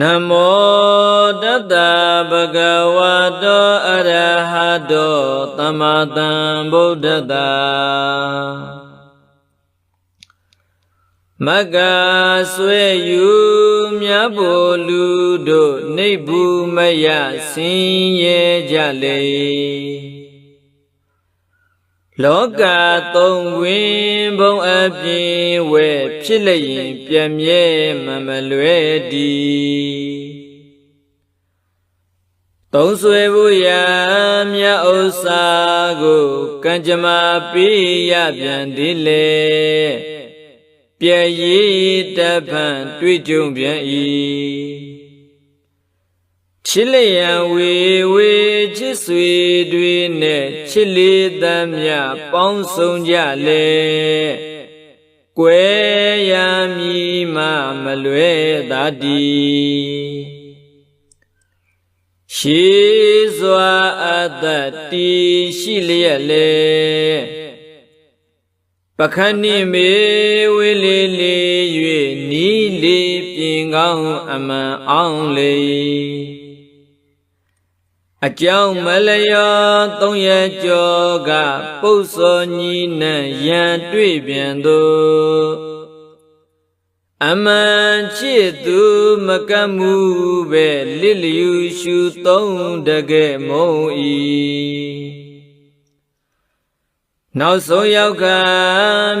နမောတတ္တဗုဒ္ဓဝါတောအရဟတောသမ္မာသမ္ဗုဒ္ဓတ္တမက္ကဆွေယူမြတ်ဘိုလ်လူတို့နေဘူးမယဆင်းရဲကြလေ လောကသုံးဝင်ဘုံအပြင်းဝဲဖြစ်လျင်ပြည့်မြဲမမလွဲဒီသုံးဆွေဘူးရမြတ်ဥစ္စာကိုကံကြမ္မာပေးရပြန်သည်လေပြည့်ရည်တဖန်တွေ့ကြုံပြန်၏ချစ်လျံဝေဝေ ချစ်ဆွေတွေနဲ့ချစ်လေးသမျှပေါင်းစုံကြလေကွယ်ရမည်မမလွဲသာတီရှိစွာအတ္တတီရှိလျက်လေပခဏိမေဝေလေလေ၍နီးလေးပြင်ကောင်းအမှန်အောင်လေ အကြောင်းမလျောသုံးရကြောကပု္ပ္ပောညီနံရန်တွေ့ပြန်သူအမှန်ချစ်သူမကတ်မှုပဲလစ်လျူရှုသုံးတကဲ့မုံဤနောက်ဆုံးရောက်က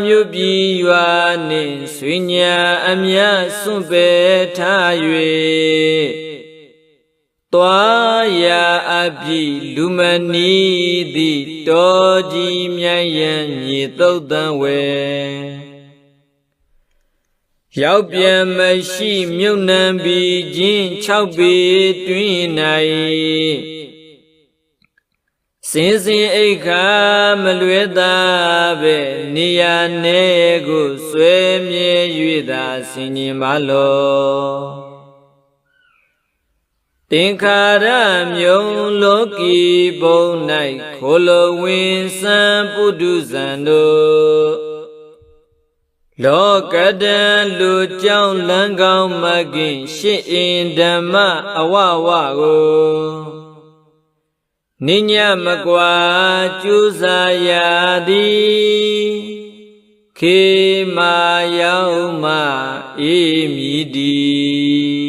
မြို့ပြည်ရွာနှင့်ဆွေညာအမြစွန့်ပယ်ထား၍ တွားရာအပြီလူမနီသည့်တော်ကြီးမြိုင်ရန်မြေသုတ်တံဝဲရောက်ပြန်မရှိမြုပ်နှံပြီးချင်း၆ပေတွင်၌စင်စင်အိတ်ခါမလွဲသာပဲနေရနေကိုဆွဲမြဲ၍သာဆင်ញင်ပါလော တင်္ခါရမြုံလောကီဘုံ၌ခိုလိုဝင်စံပုဒုဇံတို့လောကတံလူကြောင့်လန်းကောင်းမကင် ရှစ်အင်ဓမ္မအဝဝကိုနိညာမကွာကျူးစာရသည်ခေမာရောက်မှအေးမြည်သည်